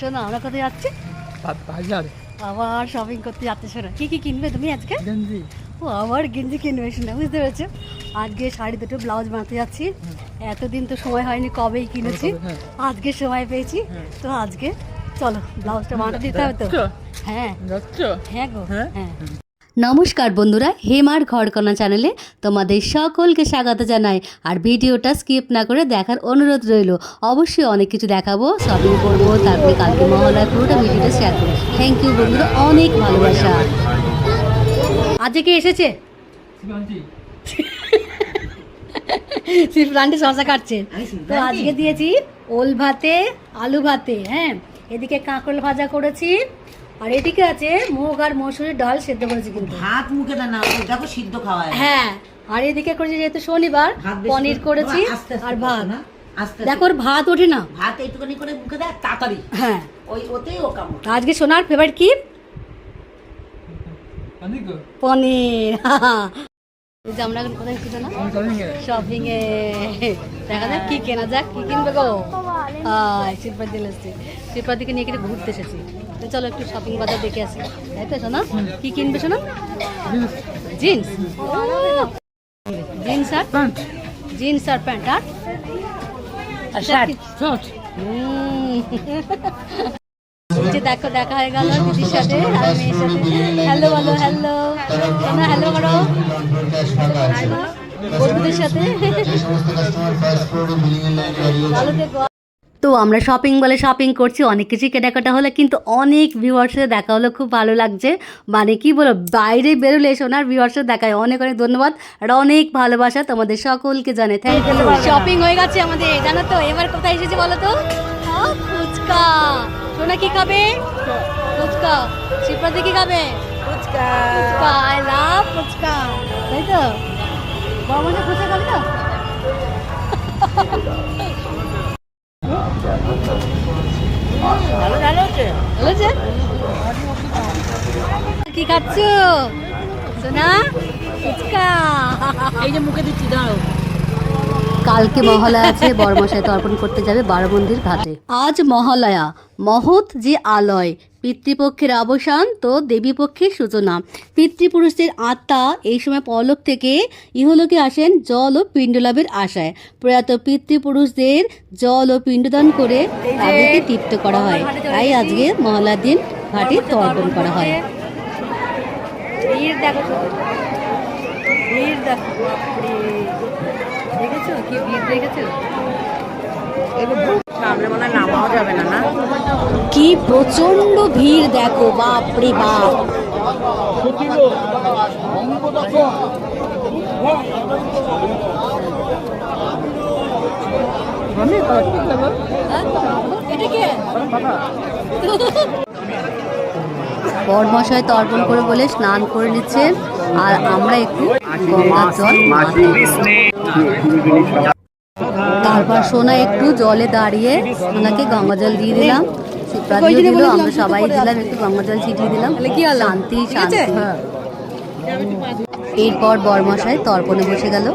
শোনো আমরা কোথায় যাচ্ছি? বাজার। আবার শপিং করতে যাচ্ছে শোনো। কি কি কিনবে তুমি আজকে? গেঞ্জি। ও আবার গেঞ্জি কিনবে শোনা বুঝতে পেরেছ? আজকে শাড়ি দুটো ব্লাউজ বানাতে যাচ্ছি। এতদিন তো সময় হয়নি কবেই কিনেছি। হ্যাঁ। আজকে সময় পেয়েছি। তো আজকে চলো ব্লাউজটা বানাতে দিতে হবে তো? হ্যাঁ। হ্যাঁ গো। হ্যাঁ? নমস্কার বন্ধুরা হেমার ঘরকনা চ্যানেলে তোমাদের সকলকে স্বাগত জানাই। আর ভিডিওটা স্কিপ না করে দেখার অনুরোধ রইল। অবশ্যই অনেক কিছু দেখাবো শপিং করব তারপরে কালকে মহলায় পুরোটা ভিডিওটা শেয়ার করব। থ্যাংক ইউ বন্ধুরা অনেক ভালোবাসা। আজকে কে এসেছে? শশা কাটছে তো আজকে দিয়েছি ওল ভাতে আলু ভাতে হ্যাঁ। এদিকে কাঁকরোল ভাজা করেছি আর এদিকে আছে মুগ আর মসুরির ডাল সেদ্ধ করেছি কিন্তু। ভাত মুখে না দেখো সিদ্ধ খাওয়ায়। হ্যাঁ আর এদিকে করেছি যেহেতু শনিবার পনির করে- করেছি আর ভাত। দেখো ওর ভাত ওঠে না। ভাত এইটুখানি করে মুখে দেয় তাড়াতাড়ি। হ্যাঁ। ওই ওতেই ও কাম আজকে সোনার ফেভারিট কি? পনির এই যে আমরা এখন কোথায় এসেছি না? শপিং এ। দেখা যাক কি কেনা যাক কি কিনবে গো? হাই শিল্পা দিল শিল্পার দিকে নিয়ে কেটে ঘুরতে এসেছি। চলো একটু শপিং বাজার দেখে আসি। তাই তো শোনা কি কিনবে শোনা জিন্স। জিন্স আর? প্যান্ট। জিন্স আর প্যান্ট আর? শার্ট। শর্ট। যে দেখো দেখা হয়ে গেল দিদির সাথে আর মেয়ের সাথে। হ্যালো বলো হ্যালো শোনা হ্যালো করো। বলো। বন্ধুদের সাথে। ভালো থেকো। তো আমরা শপিং বলে শপিং করছি অনেক কিছু কেনাকাটা হলে কিন্তু অনেক ভিউয়ার্সের দেখা হলো খুব ভালো লাগছে। মানে কি বলো বাইরে বেরোলে সোনার ভিউয়ার্সের দেখায়। অনেক অনেক ধন্যবাদ আর অনেক ভালোবাসা তোমাদের সকলকে জানে থ্যাংক ইউ শপিং হয়ে গেছে আমাদের জানো তো এবার কোথায় এসেছে বলো তো? ফুচকা। সোনা কি খাবে? ফুচকা। শিল্পাদি কি খাবে? Fuchka. Phuchka I love phuchka. তাই তো? বাবা মানে ফুচকা খাবে তো? ভালো ভালো হচ্ছে ভালো আছে কি খাচ্ছ? সোনা ফুচকা। এই যে মুখে দিচ্ছি দাঁড়াও। কালকে মহালয়া আছে বড়মশাই তর্পণ করতে যাবে বারমন্দির ঘাটে। আজ মহালয়া মহৎ যে আলয় পিতৃপক্ষের অবসান তো দেবীপক্ষের সূচনা। পিতৃপুরুষদের আত্মা এই সময় পরলোক থেকে ইহলোকে আসেন জল ও পিণ্ডলাভের আশায়। প্রয়াত পিতৃপুরুষদের জল ও পিণ্ডদান করে তাদেরকে তৃপ্ত করা হয়। তাই আজকে মহালয়ার দিন ঘাটে তর্পণ করা হয়। ভিড় দেখো। ভিড় দেখো। কি ভিড় দেখেছ সামনে মনে হয় নামাও যাবে না না? কি প্রচণ্ড ভিড় দেখো বাপ রে বাপ। বড়মশাই তর্পণ করে বলে স্নান করে নিচ্ছে। আর আমরা একটু গঙ্গার জল তারপর সোনা একটু জলে দাঁড়িয়ে ওনাকে গঙ্গা জল দিয়ে দিলাম। শিবরাত্রিও দিল আমরা সবাই দিলাম একটু গঙ্গা জল ছিটিয়ে দিলাম। শান্তি শান্তি। এরপর বরমশাই তর্পণে বসে গেল।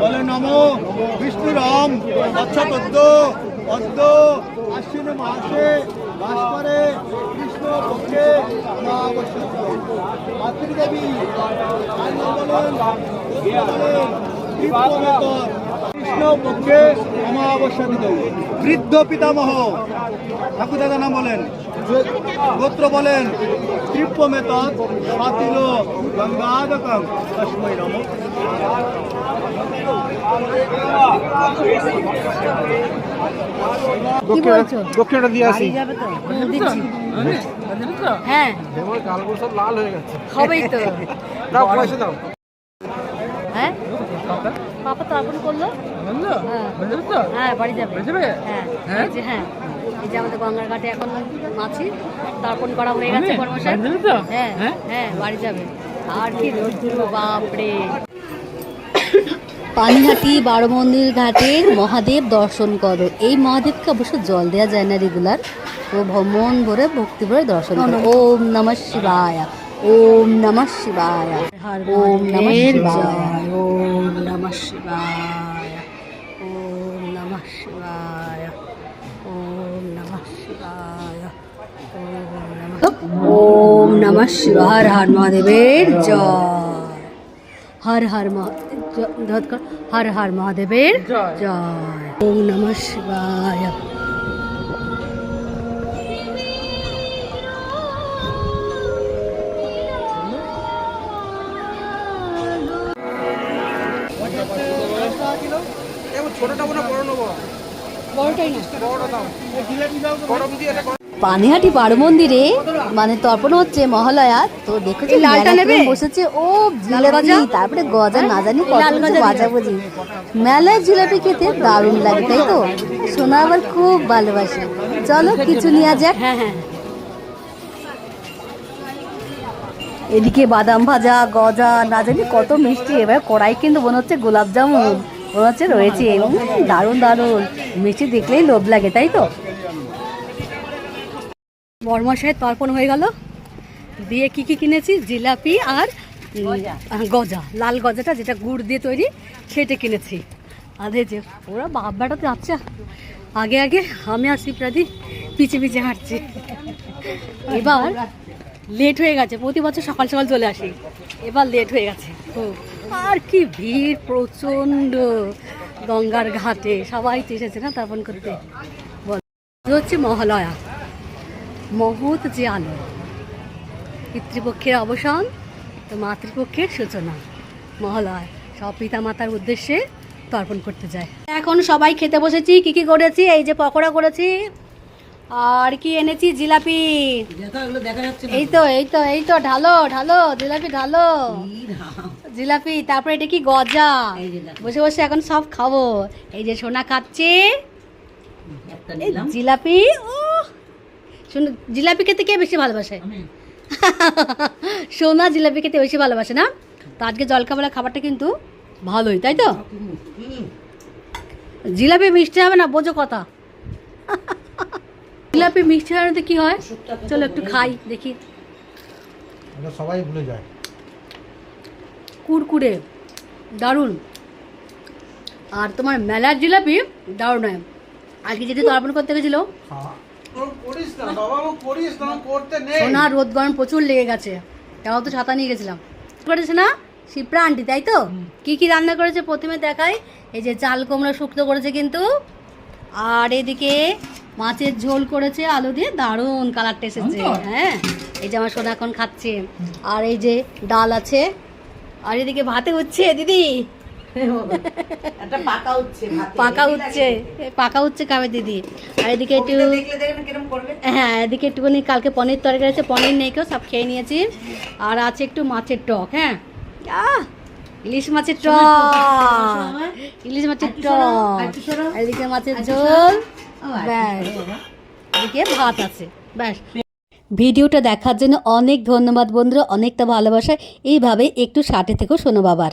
বলে নমো। বিষ্ণু রাম। অচ্ছতদ্য পদ্ম। আশ্বিন মাসে বাস করে কৃষ্ণ পক্ষে অমাবস্যা মাতৃদেবী কৃষ্ণ পক্ষে অমাবস্যা দিত। বৃদ্ধ পিতামহ ঠাকুর দাদা নাম বলেন, গোত্র বলেন ত্রিপ্যমেত সাতিল তস্মৈ নমঃ কি দক্ষিণটা দিয়ে আসি হ্যাঁ লাল হয়ে গেছে হবেই তো দাও পয়সা দাও হ্যাঁ পাপা তর্পণ করল হ্যাঁ। বলল তো হ্যাঁ বাড়ি যাবে হ্যাঁ হ্যাঁ? এই যে হ্যাঁ আমাদের গঙ্গার ঘাটে এখন আছি তর্পণ করা হয়ে গেছে? হ্যাঁ হ্যাঁ? হ্যাঁ বাড়ি যাবে আর কি রোদ্দুর বাপরে। পানিহাটি বারো মন্দির ঘাটের মহাদেব দর্শন করো। এই মহাদেবকে অবশ্য জল দেওয়া যায় না রেগুলার। তো মন ভরে ভক্তি ভরে দর্শন করো। ওম নম শিবায়। ওম নম শিবায়। ওম নম শিবায়। ওম নম শিবায়। নমঃ শিবায়। হর হর মহাদেবের জয়। হর হর হর হর মহাদেবের জয়। ওম নমঃ শিবায়। ছোটটা বড় নেব পানিহাটি বারো মন্দিরে মানে তর্পণ হচ্ছে মহালয়া তো দেখেছি বসেছে ও জিলাপি তারপরে গজা না জানি কিছু বুঝি মেলায় জিলাপি খেতে দারুণ লাগে তাই তো? সোনা আবার খুব ভালোবাসে। চলো কিছু নিয়ে যাক। হ্যাঁ হ্যাঁ। এদিকে বাদাম ভাজা গজা না জানি কত মিষ্টি এবার কড়াই কিন্তু মনে হচ্ছে গোলাপ জামুন। মনে হচ্ছে রয়েছে দারুণ দারুণ। মিষ্টি দেখলেই লোভ লাগে তাই তো? বর্মশায় তর্পণ হয়ে গেল। দিয়ে কি কি কিনেছি? জিলাপি আর গজা। লাল গজাটা যেটা গুড় দিয়ে তৈরি সেটা কিনেছি। আধে যে ওরা বাপ বেটাতে যাচ্ছে আগে আগে আমি আর শিবরাদি পিছে পিছে হাঁটছি। এবার লেট হয়ে গেছে। প্রতি বছর সকাল সকাল চলে আসি। এবার লেট হয়ে গেছে। খুব আর কি ভিড় প্রচণ্ড। গঙ্গার ঘাটে সবাই তো এসেছে না তর্পণ করতে? বল। হচ্ছে মহালয়া মহৎ যে আলো পিতৃপক্ষের অবসান তো মাতৃপক্ষের সূচনা। মহালয় সব পিতা মাতার উদ্দেশ্যে তর্পণ করতে যায়। এখন সবাই খেতে বসেছি কি কি করেছি এই যে পকোড়া করেছি আর কি এনেছি জিলাপি। এই তো এই তো এই তো ঢালো ঢালো জিলাপি ঢালো? জিলাপি তারপরে এটা কি গজা। বসে বসে এখন সব খাব। এই যে সোনা খাচ্ছে। একটা এই নিলাম জিলাপি ও শোনো জিলাপি খেতে কে বেশি ভালোবাসে? সোনা জিলাপি খেতে বেশি ভালোবাসে না? তো আজকে জলখাবারের খাবারটা কিন্তু ভালোই তাই তো? জিলাপি মিষ্টি হবে না বোঝো কথা। জিলাপি মিষ্টি হবে না তো কি হয় চলো একটু খাই দেখি। সবাই ভুলে যায়। কুরকুরে দারুণ। আর তোমার মেলার জিলাপি দারুণ হয়। আজকে যেটি তর্পণ করতে গেছিল। নেই। সোনা রোদ গরম প্রচুর লেগে গেছে। তাও তো ছাতা নিয়ে গেছিলাম। করেছে না? শিপ্রা আন্টি তাই তো? কি কি রান্না করেছে প্রথমে দেখাই। এই যে চাল কুমড়া শুক্তো করেছে কিন্তু। আর এদিকে মাছের ঝোল করেছে আলু দিয়ে দারুণ কালারটা এসেছে। হ্যাঁ এই যে আমার সোনা এখন খাচ্ছে। আর এই যে ডাল আছে আর এদিকে ভাতে হচ্ছে দিদি। পাকা উঠছে পাকা খাবে দিদি। আর এদিকে একটু হ্যাঁ এদিকে একটুখানি কালকে পনির তরকারি আছে পনির নেই কেউ সব খেয়ে নিয়েছি। আর আছে একটু মাছের টক হ্যাঁ। আহ, ইলিশ মাছের টক। ইলিশ মাছের টক। এদিকে মাছের ঝোল। ব্যাস। এদিকে ভাত আছে। ব্যাস। ভিডিওটা দেখার জন্য অনেক ধন্যবাদ বন্ধুরা অনেকটা ভালোবাসা। এইভাবে একটু সাথে থেকেও শোনো বাবার।